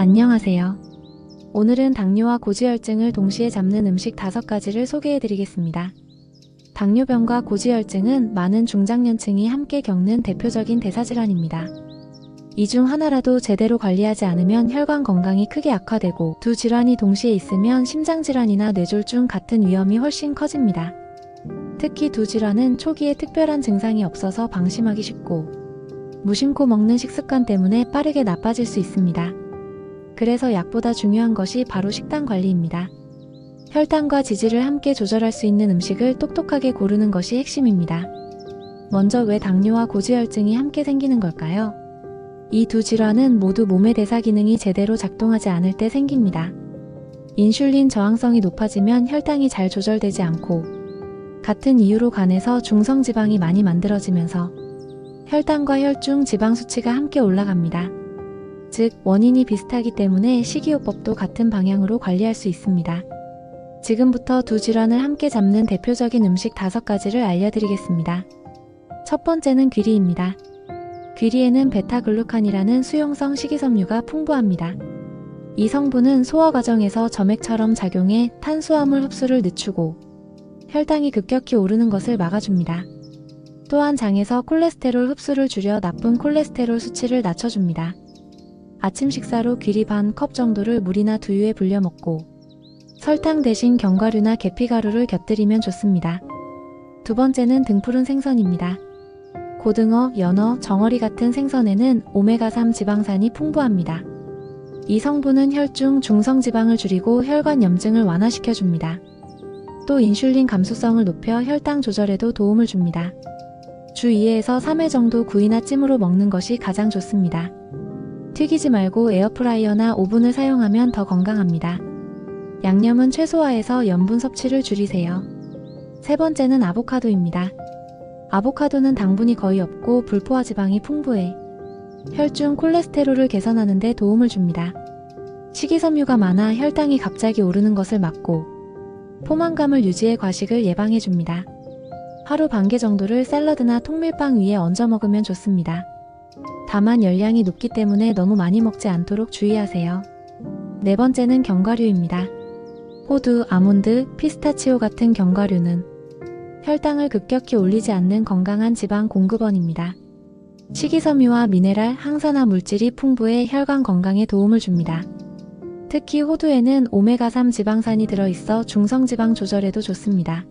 안녕하세요. 오늘은 당뇨와 고지혈증을 동시에 잡는 음식 5가지를 소개해 드리겠습니다. 당뇨병과 고지혈증은 많은 중장년층이 함께 겪는 대표적인 대사질환입니다. 이 중 하나라도 제대로 관리하지 않으면 혈관 건강이 크게 악화되고 두 질환이 동시에 있으면 심장질환이나 뇌졸중 같은 위험이 훨씬 커집니다. 특히 두 질환은 초기에 특별한 증상이 없어서 방심하기 쉽고 무심코 먹는 식습관 때문에 빠르게 나빠질 수 있습니다. 그래서 약보다 중요한 것이 바로 식단 관리입니다. 혈당과 지지를 함께 조절할 수 있는 음식을 똑똑하게 고르는 것이 핵심입니다. 먼저 왜 당뇨와 고지혈증이 함께 생기는 걸까요? 이 두 질환은 모두 몸의 대사 기능이 제대로 작동하지 않을 때 생깁니다. 인슐린 저항성이 높아지면 혈당이 잘 조절되지 않고 같은 이유로 간에서 중성지방이 많이 만들어지면서 혈당과 혈중 지방 수치가 함께 올라갑니다. 즉, 원인이 비슷하기 때문에 식이요법도 같은 방향으로 관리할 수 있습니다. 지금부터 두 질환을 함께 잡는 대표적인 음식 다섯 가지를 알려드리겠습니다. 첫 번째는 귀리입니다. 귀리에는 베타글루칸이라는 수용성 식이섬유가 풍부합니다. 이 성분은 소화 과정에서 점액처럼 작용해 탄수화물 흡수를 늦추고 혈당이 급격히 오르는 것을 막아줍니다. 또한 장에서 콜레스테롤 흡수를 줄여 나쁜 콜레스테롤 수치를 낮춰줍니다. 아침 식사로 귀리 반 컵 정도를 물이나 두유에 불려 먹고 설탕 대신 견과류나 계피가루를 곁들이면 좋습니다. 두 번째는 등푸른 생선입니다. 고등어, 연어, 정어리 같은 생선에는 오메가3 지방산이 풍부합니다. 이 성분은 혈중 중성 지방을 줄이고 혈관 염증을 완화시켜 줍니다. 또 인슐린 감수성을 높여 혈당 조절에도 도움을 줍니다. 주 2회에서 3회 정도 구이나 찜으로 먹는 것이 가장 좋습니다. 튀기지 말고 에어프라이어나 오븐을 사용하면 더 건강합니다. 양념은 최소화해서 염분 섭취를 줄이세요. 세 번째는 아보카도입니다. 아보카도는 당분이 거의 없고 불포화 지방이 풍부해 혈중 콜레스테롤을 개선하는 데 도움을 줍니다. 식이섬유가 많아 혈당이 갑자기 오르는 것을 막고 포만감을 유지해 과식을 예방해 줍니다. 하루 반 개 정도를 샐러드나 통밀빵 위에 얹어 먹으면 좋습니다. 다만 열량이 높기 때문에 너무 많이 먹지 않도록 주의하세요. 네 번째는 견과류입니다. 호두, 아몬드, 피스타치오 같은 견과류는 혈당을 급격히 올리지 않는 건강한 지방 공급원입니다. 식이섬유와 미네랄, 항산화 물질이 풍부해 혈관 건강에 도움을 줍니다. 특히 호두에는 오메가3 지방산이 들어있어 중성지방 조절에도 좋습니다.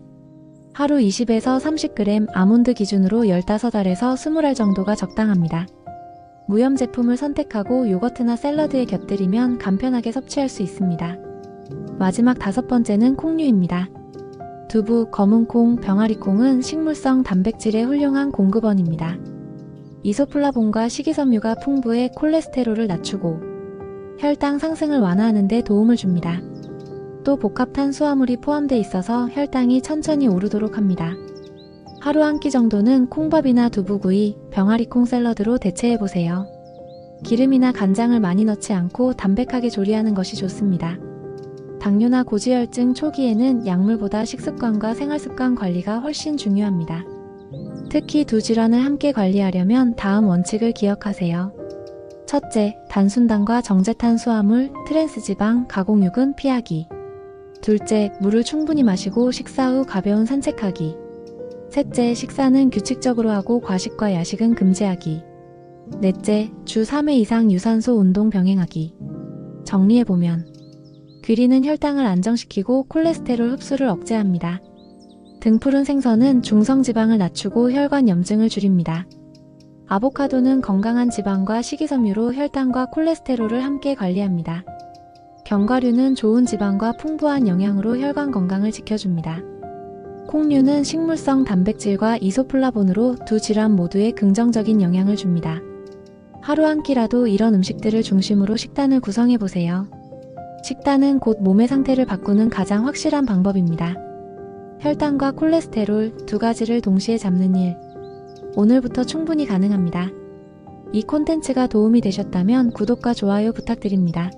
하루 20에서 30g 아몬드 기준으로 15알에서 20알 정도가 적당합니다. 무염 제품을 선택하고 요거트나 샐러드에 곁들이면 간편하게 섭취할 수 있습니다. 마지막 다섯 번째는 콩류입니다. 두부, 검은콩, 병아리콩은 식물성 단백질의 훌륭한 공급원입니다. 이소플라본과 식이섬유가 풍부해 콜레스테롤을 낮추고 혈당 상승을 완화하는 데 도움을 줍니다. 또 복합 탄수화물이 포함되어 있어서 혈당이 천천히 오르도록 합니다. 하루 한 끼 정도는 콩밥이나 두부구이, 병아리 콩 샐러드로 대체해보세요. 기름이나 간장을 많이 넣지 않고 담백하게 조리하는 것이 좋습니다. 당뇨나 고지혈증 초기에는 약물보다 식습관과 생활습관 관리가 훨씬 중요합니다. 특히 두 질환을 함께 관리하려면 다음 원칙을 기억하세요. 첫째, 단순당과 정제탄수화물, 트랜스지방, 가공육은 피하기. 둘째, 물을 충분히 마시고 식사 후 가벼운 산책하기. 셋째, 식사는 규칙적으로 하고 과식과 야식은 금지하기. 넷째, 주 3회 이상 유산소 운동 병행하기. 정리해보면, 귀리는 혈당을 안정시키고 콜레스테롤 흡수를 억제합니다. 등푸른 생선은 중성지방을 낮추고 혈관 염증을 줄입니다. 아보카도는 건강한 지방과 식이섬유로 혈당과 콜레스테롤을 함께 관리합니다. 견과류는 좋은 지방과 풍부한 영양으로 혈관 건강을 지켜줍니다. 콩류는 식물성 단백질과 이소플라본으로 두 질환 모두에 긍정적인 영향을 줍니다. 하루 한 끼라도 이런 음식들을 중심으로 식단을 구성해 보세요. 식단은 곧 몸의 상태를 바꾸는 가장 확실한 방법입니다. 혈당과 콜레스테롤 두 가지를 동시에 잡는 일. 오늘부터 충분히 가능합니다. 이 콘텐츠가 도움이 되셨다면 구독과 좋아요 부탁드립니다.